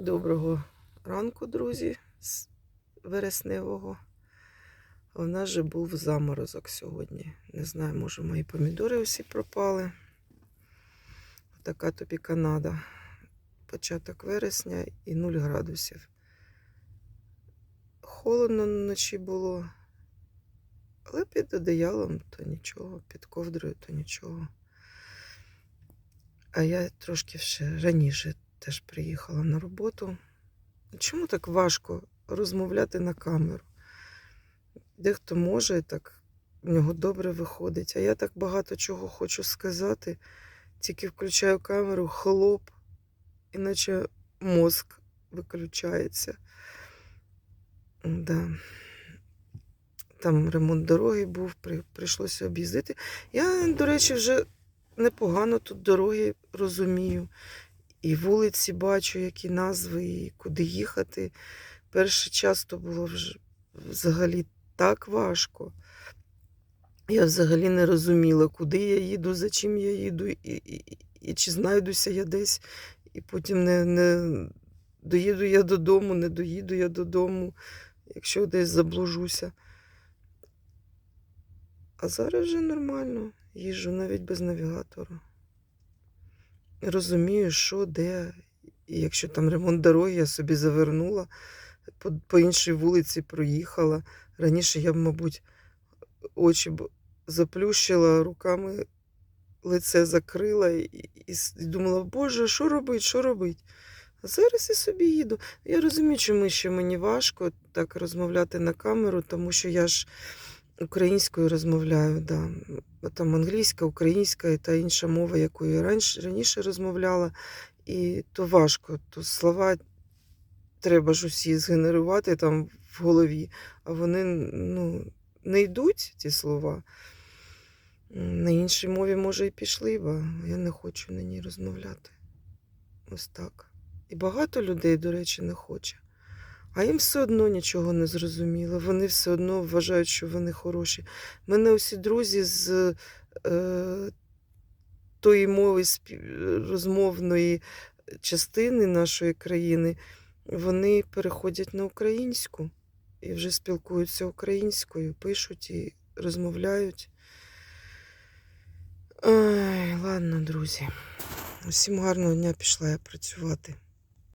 Доброго ранку, друзі, з вересневого. У нас же був заморозок сьогодні. Не знаю, може, мої помідори усі пропали. Така тобі Канада. Початок вересня і 0 градусів. Холодно вночі було, але під одеялом то нічого, під ковдрою то нічого. А я трошки ще раніше теж приїхала на роботу. Чому так важко розмовляти на камеру? Дехто може, так в нього добре виходить. А я так багато чого хочу сказати, тільки включаю камеру, хлоп, іначе мозк виключається. Да. Там ремонт дороги був, при, прийшлося об'їздити. Я, до речі, вже непогано тут дороги розумію. І вулиці бачу, які назви, і куди їхати. Перший час то було вже взагалі так важко. Я взагалі не розуміла, куди я їду, за чим я їду, і, і, і чи знайдуся я десь, і потім не, не доїду я додому, не доїду я додому, якщо десь заблужуся. А зараз вже нормально, їжджу навіть без навігатора розумію, що де. І якщо там ремонт дороги, я собі завернула, по, по іншій вулиці проїхала. Раніше я б, мабуть, очі б заплющила, руками лице закрила і, і, думала, Боже, що робить, що робить? А зараз я собі їду. Я розумію, чому ще мені важко так розмовляти на камеру, тому що я ж українською розмовляю, да. там англійська, українська та інша мова, якою я раніше, розмовляла. І то важко, то слова треба ж усі згенерувати там в голові, а вони ну, не йдуть, ці слова. На іншій мові, може, і пішли, бо я не хочу на ній розмовляти. Ось так. І багато людей, до речі, не хоче. А їм все одно нічого не зрозуміло. Вони все одно вважають, що вони хороші. Мене усі друзі з е, тої мови розмовної частини нашої країни, вони переходять на українську і вже спілкуються українською, пишуть і розмовляють. Ай, ладно, друзі. Усім гарного дня пішла я працювати.